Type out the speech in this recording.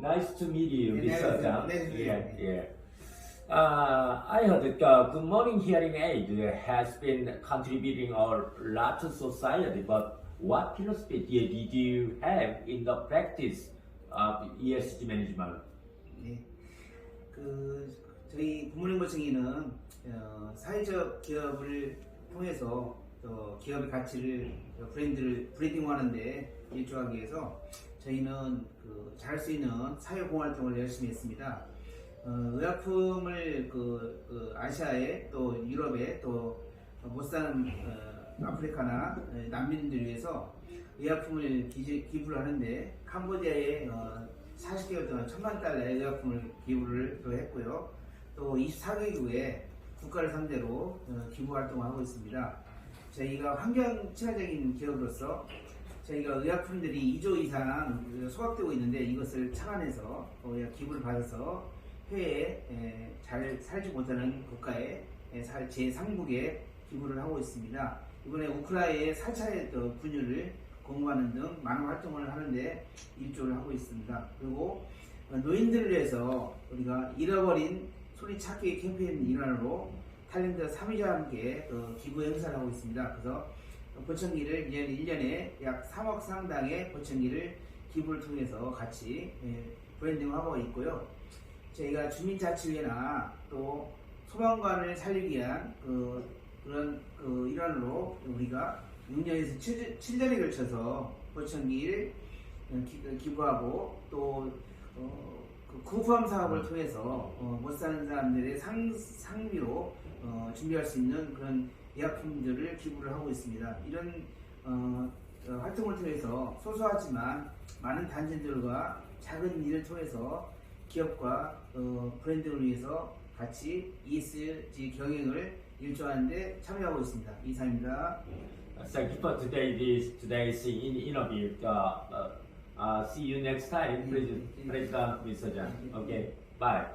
Nice to meet you, Yeah, Mr. nice to- Zhang. nice to meet Yeah, you. yeah. Uh, I heard uh, Good Morning Hearing Aid has been contributing a lot to society, but what philosophy did you have in the practice of ESG management? 네. 그 저희 부모님 모청이는 어, 사회적 기업을 통해서 또 기업의 가치를 어, 브랜드를 브랜딩하는데 일조하기 위해서 저희는 그 잘할 수 있는 사회 공활동을 열심히 했습니다. 어, 의약품을 그, 그 아시아에 또 유럽에 또못 사는 어, 아프리카나 어, 난민들 위해서 의약품을 기, 기부를 하는데 캄보디아에 어, 40개월 동안 천만 달러의 의약품을 기부를 또 했고요. 또 24개국에 국가를 상대로 어, 기부 활동을 하고 있습니다. 저희가 환경 친화적인 기업으로서 저희가 의약품들이 2조 이상 소각되고 있는데 이것을 착안해서 어, 기부를 받아서 해외에 에, 잘 살지 못하는 국가에 에, 살- 제3국에 기부를 하고 있습니다. 이번에 우크라이나의 4차의 또 분유를 공부하는 등 많은 활동을 하는데 일조를 하고 있습니다. 그리고 어, 노인들을 위해서 우리가 잃어버린 소리 찾기 캠페인 일환으로 탤런트 3위자와 함께 어, 기부 행사를 하고 있습니다. 그래서 보청기를 1년, 1년에 약 3억 상당의 보청기를 기부를 통해서 같이 예, 브랜딩을 하고 있고요. 저희가 주민자치회나 또 소방관을 살리기 위한 그, 그런 그 일환으로 우리가 6년에서 7, 년에 걸쳐서 보청기를 기부하고 또 어, 그 구호함 사업을 통해서 어, 못 사는 사람들의 상, 상비로 어, 준비할 수 있는 그런 의약품들을 기부를 하고 있습니다. 이런 어, 어, 활동을 통해서 소소하지만 많은 단체들과 작은 일을 통해서 기업과 어, 브랜드를 위해서 같이 ESG 경영을 일조하는데 참여하고 있습니다. 이상입니다. Thank you for today's in- interview. Uh, uh, see you next time, President, President Mr. Zhang. Okay, bye.